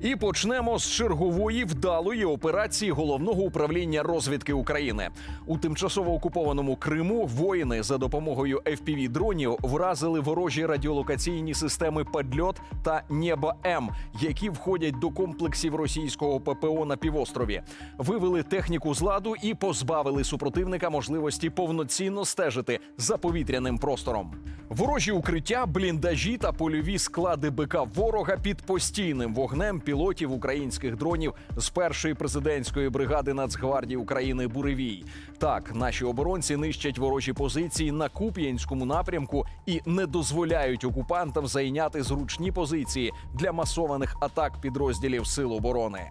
І почнемо з чергової вдалої операції головного управління розвідки України у тимчасово окупованому Криму. Воїни за допомогою fpv дронів вразили ворожі радіолокаційні системи Падльот та Небо М, які входять до комплексів російського ППО на півострові. Вивели техніку з ладу і позбавили супротивника можливості повноцінно стежити за повітряним простором. Ворожі укриття, бліндажі та польові склади БК ворога під постійним вогнем пілотів українських дронів з першої президентської бригади Нацгвардії України Буревій. Так, наші оборонці нищать ворожі позиції на Куп'янському напрямку і не дозволяють окупантам зайняти зручні позиції для масованих атак підрозділів Сил оборони.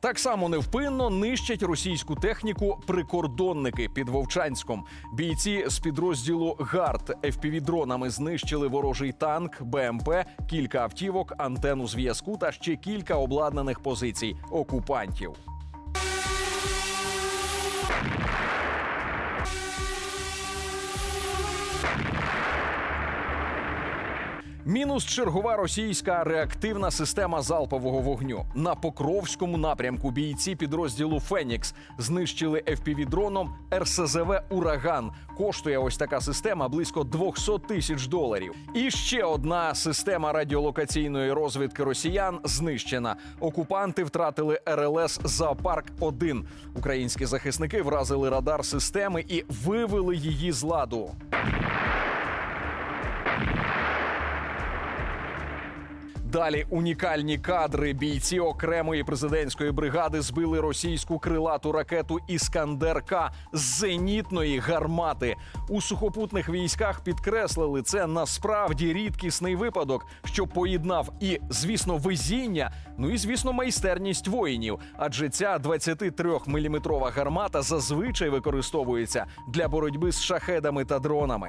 Так само невпинно нищать російську техніку прикордонники під Вовчанськом. Бійці з підрозділу ГАРД FPV-дронами знищили ворожий танк, БМП, кілька автівок, антенну зв'язку та ще кілька обладнаних позицій окупантів. Мінус чергова російська реактивна система залпового вогню на Покровському напрямку. Бійці підрозділу Фенікс знищили FPV-дроном РСЗВ Ураган. Коштує ось така система близько 200 тисяч доларів. І ще одна система радіолокаційної розвідки росіян знищена. Окупанти втратили РЛС Зоопарк 1 Українські захисники вразили радар системи і вивели її з ладу. Далі унікальні кадри. Бійці окремої президентської бригади збили російську крилату ракету Іскандер К з зенітної гармати. У сухопутних військах підкреслили це насправді рідкісний випадок, що поєднав і, звісно, везіння, ну і звісно, майстерність воїнів. Адже ця 23-мм гармата зазвичай використовується для боротьби з шахедами та дронами.